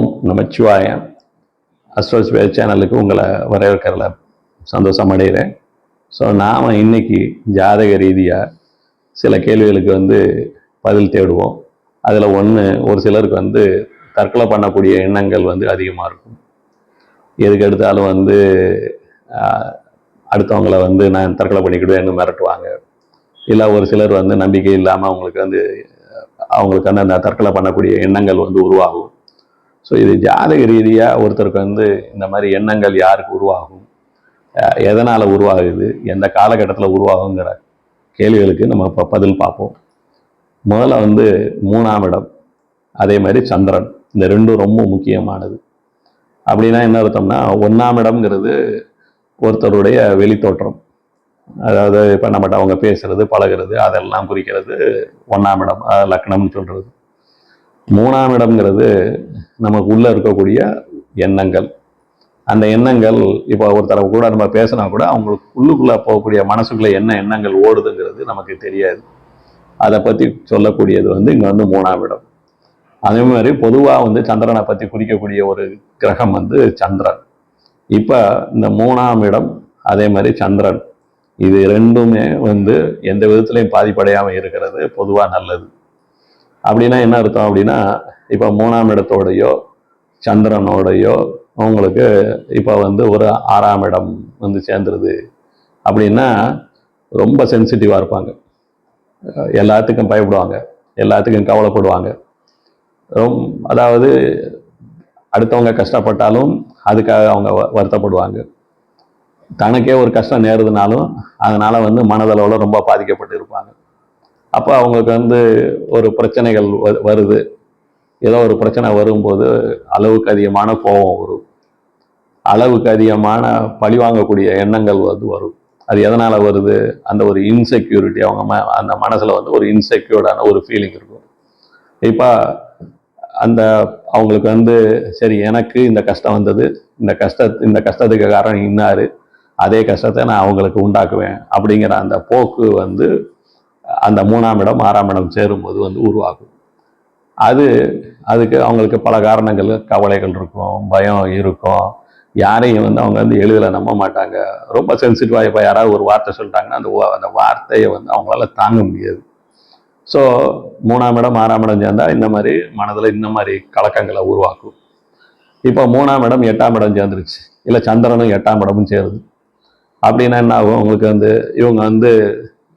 ஓம் நமச்சிவாயம் அஸ்வஸ் வேல் சேனலுக்கு உங்களை வரவேற்கிறதுல சந்தோஷம் அடைகிறேன் ஸோ நாம் இன்னைக்கு ஜாதக ரீதியாக சில கேள்விகளுக்கு வந்து பதில் தேடுவோம். அதில் ஒன்று ஒரு சிலருக்கு வந்து தற்கொலை பண்ணக்கூடிய எண்ணங்கள் வந்து அதிகமாக இருக்கும். எதுக்கு எடுத்தாலும் வந்து அடுத்தவங்கள வந்து நான் தற்கொலை பண்ணிக்கிடுவேன்னு மிரட்டுவாங்க. இல்லை ஒரு சிலர் வந்து நம்பிக்கை இல்லாமல் அவங்களுக்கு வந்து அவங்களுக்கு வந்து அந்த தற்கொலை பண்ணக்கூடிய எண்ணங்கள் வந்து உருவாகும். ஸோ இது ஜாதக ரீதியாக ஒருத்தருக்கு வந்து இந்த மாதிரி எண்ணங்கள் யாருக்கு உருவாகும்? எதனால் உருவாகுது? எந்த காலகட்டத்தில் உருவாகுங்கிற கேள்விகளுக்கு நம்ம இப்போ பதில் பார்ப்போம். முதல்ல வந்து மூணாம் இடம் அதே மாதிரி சந்திரன். இந்த ரெண்டும் ரொம்ப முக்கியமானது. அப்படின்னா என்ன அர்த்தம்னா ஒன்றாம் இடம்ங்கிறது ஒருத்தருடைய வெளித்தோற்றம். அதாவது இப்போ நம்மகிட்ட அவங்க பேசுறது பழகுறது அதெல்லாம் குறிக்கிறது ஒன்றாம் இடம் லக்னம்னு சொல்கிறது மூணாம் இடம்ங்கிறது நமக்கு உள்ளே இருக்கக்கூடிய எண்ணங்கள். அந்த எண்ணங்கள் இப்போ ஒருத்தர கூட நம்ம பேசினா கூட அவங்களுக்கு உள்ளுக்குள்ளே போகக்கூடிய மனசுக்குள்ளே என்ன எண்ணங்கள் ஓடுதுங்கிறது நமக்கு தெரியாது. அதை பற்றி சொல்லக்கூடியது வந்து இங்கே வந்து மூணாம் இடம். அதே மாதிரி பொதுவாக வந்து சந்திரனை பற்றி குறிக்கக்கூடிய ஒரு கிரகம் வந்து சந்திரன். இப்போ இந்த மூணாம் இடம் அதே மாதிரி சந்திரன். இது ரெண்டுமே வந்து எந்த விதத்துலையும் பாதிப்படையாமல் இருக்கிறது பொதுவாக நல்லது. அப்படின்னா என்ன அர்த்தம் அப்படின்னா இப்போ மூணாம் இடத்தோடையோ சந்திரனோடையோ அவங்களுக்கு இப்போ வந்து ஒரு ஆறாம் இடம் வந்து சேர்ந்துருது. அப்படின்னா ரொம்ப சென்சிட்டிவாக இருப்பாங்க. எல்லாத்துக்கும் பயப்படுவாங்க. எல்லாத்துக்கும் கவலைப்படுவாங்க. ரொம் அதாவது அடுத்தவங்க கஷ்டப்பட்டாலும் அதுக்காக அவங்க வ- வருத்தப்படுவாங்க. தனக்கே ஒரு கஷ்டம் நேருதுனாலும் அதனால் வந்து மனதளவில் ரொம்ப பாதிக்கப்பட்டு இருப்பாங்க அப்போ அவங்களுக்கு வந்து ஒரு பிரச்சனைகள் வ- வருது. ஏதோ ஒரு பிரச்சனை வரும்போது அளவுக்கு அதிகமான கோபம் வரும். அளவுக்கு அதிகமான பழி வாங்கக்கூடிய எண்ணங்கள் வந்து வரும். அது எதனால் வருது? அந்த ஒரு இன்செக்யூரிட்டி அவங்க ம அந்த மனசில் வந்து ஒரு இன்செக்யூர்டான ஒரு ஃபீலிங் இருக்கும். இப்போ அந்த அவங்களுக்கு வந்து சரி எனக்கு இந்த கஷ்டம் வந்தது. இந்த கஷ்ட இந்த கஷ்டத்துக்கு காரணம் இன்னாரு. அதே கஷ்டத்தை நான் அவங்களுக்கு உண்டாக்குவேன் அப்படிங்கிற அந்த போக்கு வந்து அந்த மூணாம் இடம் ஆறாம் இடம் சேரும்போது வந்து உருவாகும். அது அதுக்கு அவங்களுக்கு பல காரணங்கள் கவலைகள் இருக்கும் பயம் இருக்கும். யாரையும் வந்து அவங்க வந்து எளிதில் நம்ப மாட்டாங்க. ரொம்ப சென்சிட்டிவாக இப்போ யாராவது ஒரு வார்த்தை சொல்லிட்டாங்கன்னா அந்த அந்த வார்த்தையை வந்து அவங்களால தாங்க முடியாது. ஸோ மூணாம் இடம் ஆறாம் இடம் சேர்ந்தா இந்த மாதிரி மனதில் இந்த மாதிரி கலக்கங்களை உருவாக்கும். இப்போ மூணாம் இடம் எட்டாம் இடம் சேர்ந்துருச்சு. இல்லை சந்திரனும் எட்டாம் இடமும் சேருது. அப்படின்னா என்ன ஆகும்? அவங்களுக்கு வந்து இவங்க வந்து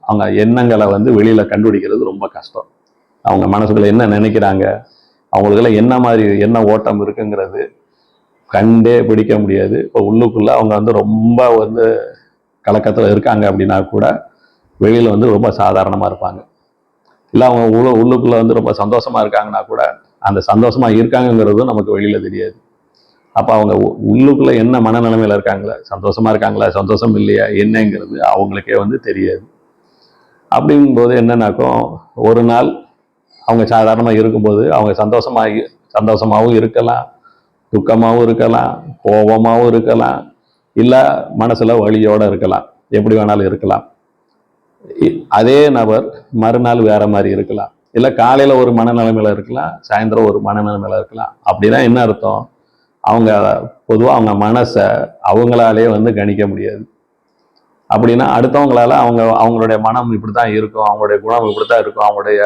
அவங்க எண்ணங்களை வந்து வெளியில் கண்டுபிடிக்கிறது ரொம்ப கஷ்டம். அவங்க மனசுக்குள்ள என்ன நினைக்கிறாங்க? அவங்களுக்குள்ள என்ன மாதிரி என்ன ஓட்டம் இருக்குங்கிறது கண்டே பிடிக்க முடியாது. இப்போ உள்ளுக்குள்ளே அவங்க வந்து ரொம்ப வந்து கலக்கத்தில் இருக்காங்க அப்படின்னா கூட வெளியில் வந்து ரொம்ப சாதாரணமாக இருப்பாங்க. இல்லை அவங்க உள்ள உள்ளுக்குள்ளே வந்து ரொம்ப சந்தோஷமாக இருக்காங்கன்னா கூட அந்த சந்தோஷமாக இருக்காங்கங்கிறதும் நமக்கு வெளியில் தெரியாது. அப்போ அவங்க உள்ளுக்குள்ளே என்ன மனநிலைமையில் இருக்காங்களா சந்தோஷமாக இருக்காங்களா சந்தோஷம் இல்லையா என்னங்கிறது அவங்களுக்கே வந்து தெரியாது. அப்படிங்கும்போது என்னென்னாக்கும் ஒரு நாள் அவங்க சாதாரணமாக இருக்கும்போது அவங்க சந்தோஷமாக சந்தோஷமாகவும் இருக்கலாம் துக்கமாகவும் இருக்கலாம் கோபமாகவும் இருக்கலாம் இல்லை மனசில் வழியோடு இருக்கலாம் எப்படி வேணாலும் இருக்கலாம். இ- அதே நபர் மறுநாள் வேறு மாதிரி இருக்கலாம். இல்லை காலையில் ஒரு மனநிலைமையில் இருக்கலாம் சாயந்தரம் ஒரு மனநிலைமையில் இருக்கலாம். அப்படின்னா என்ன அர்த்தம்? அவங்க பொதுவாக அவங்க மனசை அவங்களாலே வந்து கணிக்க முடியாது. அப்படின்னா அடுத்தவங்களால அவங்க அவங்களுடைய மனம் இப்படி தான் இருக்கும் அவங்களுடைய குணம் இப்படி தான் இருக்கும் அவங்களுடைய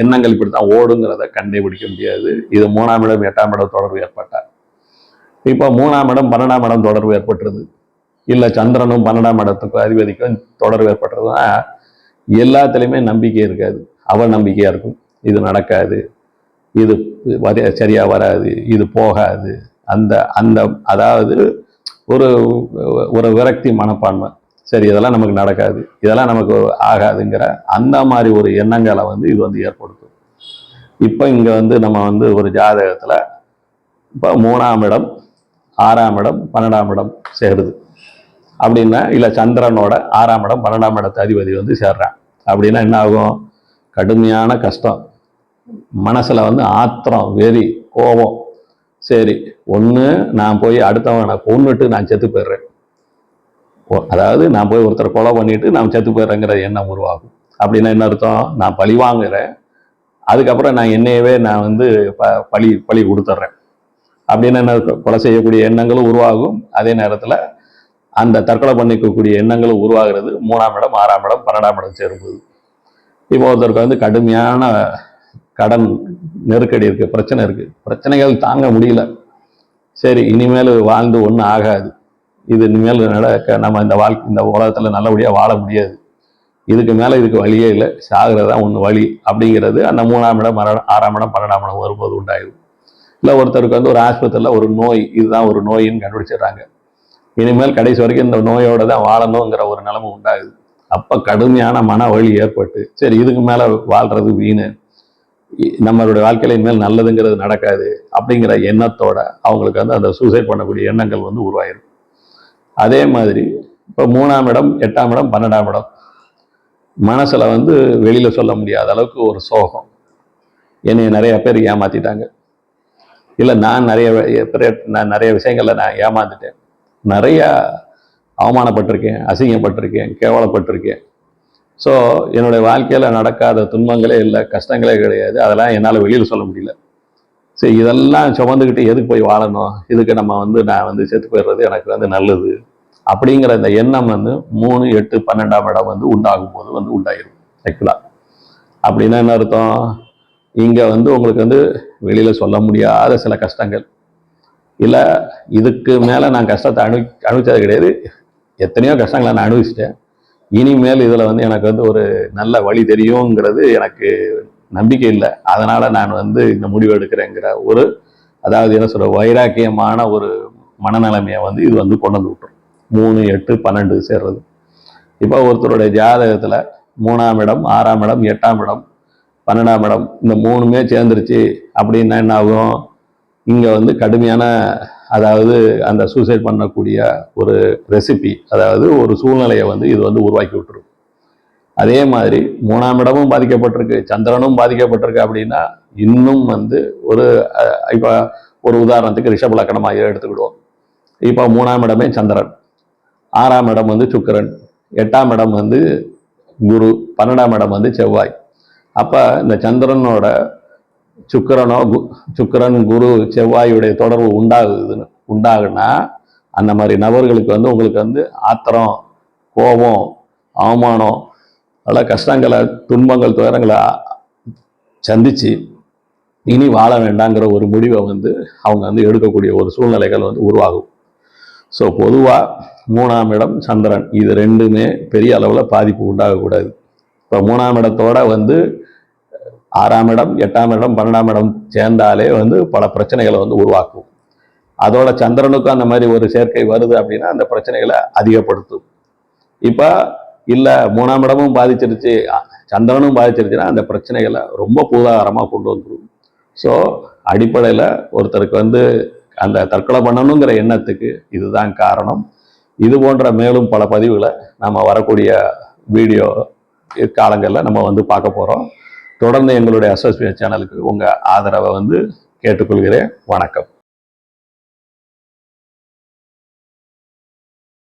எண்ணங்கள் இப்படி தான் ஓடுங்கிறத கண்டுபிடிக்க முடியாது. இது மூணாம் இடம் எட்டாம் இடம் தொடர்பு ஏற்பட்டால். இப்போ மூணாம் இடம் பன்னெண்டாம் இடம் தொடர்பு ஏற்பட்டுருது. இல்லை சந்திரனும் பன்னெண்டாம் இடத்துக்கும் அதிபதிக்கும் தொடர்பு ஏற்பட்டுறதுன்னா எல்லாத்துலேயுமே நம்பிக்கை இருக்காது. அவ நம்பிக்கையாக இருக்கும். இது நடக்காது. இது சரியாக வராது. இது போகாது. அந்த அந்த அதாவது ஒரு ஒரு விரக்தி மனப்பான்மை. சரி இதெல்லாம் நமக்கு நடக்காது. இதெல்லாம் நமக்கு ஆகாதுங்கிற அந்த மாதிரி ஒரு எண்ணங்களை வந்து இது வந்து ஏற்படுத்தும். இப்போ இங்கே வந்து நம்ம வந்து ஒரு ஜாதகத்தில் இப்போ மூணாம் இடம் ஆறாம் இடம் பன்னெண்டாம் இடம் சேருது. அப்படின்னா இல்லை சந்திரனோட ஆறாம் இடம் பன்னெண்டாம் இடத்து அதிபதி வந்து சேர்றான். அப்படின்னா என்ன ஆகும்? கடுமையான கஷ்டம். மனசில் வந்து ஆத்திரம் வெறி கோபம். சரி ஒன்று நான் போய் அடுத்தவனை கொண்டுட்டு நான் செத்து போயிடுறேன். அதாவது நான் போய் ஒருத்தரை கொலை பண்ணிட்டு நான் செத்து போயிடுறேங்கிற எண்ணம் உருவாகும். அப்படின்னா என்ன அர்த்தம்? நான் பழி வாங்குறேன். அதுக்கப்புறம் நான் என்னையவே நான் வந்து ப பழி பழி கொடுத்துட்றேன். அப்படின்னு என்ன கொலை செய்யக்கூடிய எண்ணங்களும் உருவாகும். அதே நேரத்தில் அந்த தற்கொலை பண்ணிக்கக்கூடிய எண்ணங்களும் உருவாகிறது. மூணாம் இடம் ஆறாம் இடம் பன்னெண்டாம் இடம் சேரும்போது. இப்போ ஒருத்தருக்கு வந்து கடுமையான கடன் நெருக்கடி இருக்குது பிரச்சனை இருக்குது பிரச்சனைகள் தாங்க முடியல. சரி இனிமேல் வாழ்ந்து ஒன்றும் ஆகாது. இது இனிமேல் நடக்க நம்ம இந்த வாழ்க்கை இந்த உலகத்தில் நல்லபடியாக வாழ முடியாது. இதுக்கு மேலே இதுக்கு வழியே இல்லை. சாகிறது தான் ஒன்று வழி அப்படிங்கிறது அந்த மூணாம் இடம் மரணம் ஆறாம் இடம் பன்னெண்டாம் இடம் வரும்போது உண்டாயிடும் இல்லை ஒருத்தருக்கு வந்து ஒரு ஆஸ்பத்திரியில் ஒரு நோய் இதுதான் ஒரு நோயின்னு கண்டுபிடிச்சிடுறாங்க. இனிமேல் கடைசி வரைக்கும் இந்த நோயோட தான் வாழணுங்கிற ஒரு நிலைமை உண்டாகுது. அப்போ கடுமையான மன வலி ஏற்பட்டு சரி இதுக்கு மேலே வாழ்கிறது வீணு. இ- நம்மளுடைய வாழ்க்கையில இனிமேல் நல்லதுங்கிறது நடக்காது அப்படிங்கிற எண்ணத்தோட அவங்களுக்கு வந்து அந்த சூசைட் பண்ணக்கூடிய எண்ணங்கள் வந்து உருவாயிரும். அதே மாதிரி இப்போ மூணாம் இடம் எட்டாம் இடம் பன்னெண்டாம் இடம். மனசில் வந்து வெளியில் சொல்ல முடியாத அளவுக்கு ஒரு சோகம். என்னை நிறைய பேர் ஏமாற்றிட்டாங்க இல்லை நான் நிறைய நான் நிறைய விஷயங்களில் நான் ஏமாந்துட்டேன். நிறையா அவமானப்பட்டிருக்கேன் அசிங்கப்பட்டிருக்கேன் கேவலப்பட்டிருக்கேன். ஸோ என்னுடைய வாழ்க்கையில் நடக்காத துன்பங்களே இல்லை கஷ்டங்களே கிடையாது. அதெல்லாம் என்னால் வெளியில் சொல்ல முடியல. சரி இதெல்லாம் சுமந்துக்கிட்டு எதுக்கு போய் வாழணும்? இதுக்கு நம்ம வந்து நான் வந்து செத்து போயிடுறது எனக்கு வந்து நல்லது. அப்படிங்கிற இந்த எண்ணம் வந்து மூணு எட்டு பன்னெண்டாம் இடம் வந்து உண்டாகும் போது வந்து உண்டாயிரும். ஆக்சுவலாக அப்படின்னா என்ன அர்த்தம்? இங்கே வந்து உங்களுக்கு வந்து வெளியில் சொல்ல முடியாத சில கஷ்டங்கள். இல்லை இதுக்கு மேலே நான் கஷ்டத்தை அனு அனுபவிச்சது கிடையாது. எத்தனையோ கஷ்டங்களை நான் அனுபவிச்சிட்டேன். இனிமேல் இதில் வந்து எனக்கு வந்து ஒரு நல்ல வழி தெரியுங்கிறது எனக்கு நம்பிக்கை இல்லை. அதனால் நான் வந்து இந்த முடிவு எடுக்கிறேங்கிற ஒரு அதாவது என்ன சொல்கிற வைராக்கியமான ஒரு மனநிலைமையை வந்து இது வந்து கொண்டு வந்து விட்டுரும். மூணு எட்டு பன்னெண்டு சேர்றது. இப்போ ஒருத்தருடைய ஜாதகத்தில் மூணாம் இடம் ஆறாம் இடம் எட்டாம் இடம் பன்னெண்டாம் இடம் இந்த மூணுமே சேர்ந்துருச்சு அப்படின்னா என்ன ஆகும்? இங்கே வந்து கடுமையான அதாவது அந்த சூசைட் பண்ணக்கூடிய ஒரு ரெசிபி அதாவது ஒரு சூழ்நிலையை வந்து இது வந்து உருவாக்கி விட்டுரும். அதே மாதிரி மூணாம் இடமும் பாதிக்கப்பட்டிருக்கு சந்திரனும் பாதிக்கப்பட்டிருக்கு அப்படின்னா இன்னும் வந்து ஒரு இப்போ ஒரு உதாரணத்துக்கு ரிஷப லக்கணமாக எடுத்துக்கிடுவோம். இப்போ மூணாம் இடமே சந்திரன். ஆறாம் இடம் வந்து சுக்கிரன் எட்டாம் இடம் வந்து குரு பன்னெண்டாம் இடம் வந்து செவ்வாய். அப்போ இந்த சந்திரனோட சுக்கிரனோ கு- சுக்கிரன் குரு செவ்வாயுடைய தொடர்பு உண்டாகுதுன்னு உண்டாகுனா அந்த மாதிரி நபர்களுக்கு வந்து உங்களுக்கு வந்து ஆத்திரம் கோபம் அவமானம் பல கஷ்டங்களை துன்பங்கள் துயரங்களை சந்தித்து இனி வாழ வேண்டாங்கிற ஒரு முடிவை வந்து அவங்க வந்து எடுக்கக்கூடிய ஒரு சூழ்நிலைகள் வந்து உருவாகும். ஸோ பொதுவாக மூணாம் இடம் சந்திரன். இது ரெண்டுமே பெரிய அளவில் பாதிப்பு உண்டாகக்கூடாது. இப்போ மூணாம் இடத்தோட வந்து ஆறாம் இடம் எட்டாம் இடம் பன்னெண்டாம் இடம் சேர்ந்தாலே வந்து பல பிரச்சனைகளை வந்து உருவாக்கும். அதோட சந்திரனுக்கும் அந்த மாதிரி ஒரு சேர்க்கை வருது அப்படின்னா அந்த பிரச்சனைகளை அதிகப்படுத்தும். இப்போ இல்லை மூணாம் இடமும் பாதிச்சிருச்சு சந்திரனும் பாதிச்சிருச்சுன்னா அந்த பிரச்சனைகளை ரொம்ப பூதாகரமாக கொண்டு வந்துடும் ஸோ அடிப்படையில் ஒருத்தருக்கு வந்து அந்த தற்கொலை பண்ணணுங்கிற எண்ணத்துக்கு இதுதான் காரணம். இது போன்ற மேலும் பல பதிவுகளை நம்ம வரக்கூடிய வீடியோ காலங்களில் நம்ம வந்து பார்க்க போகிறோம் தொடர்ந்து எங்களுடைய அசோசியேட் சேனலுக்கு உங்கள் ஆதரவை வந்து கேட்டுக்கொள்கிறேன். வணக்கம்.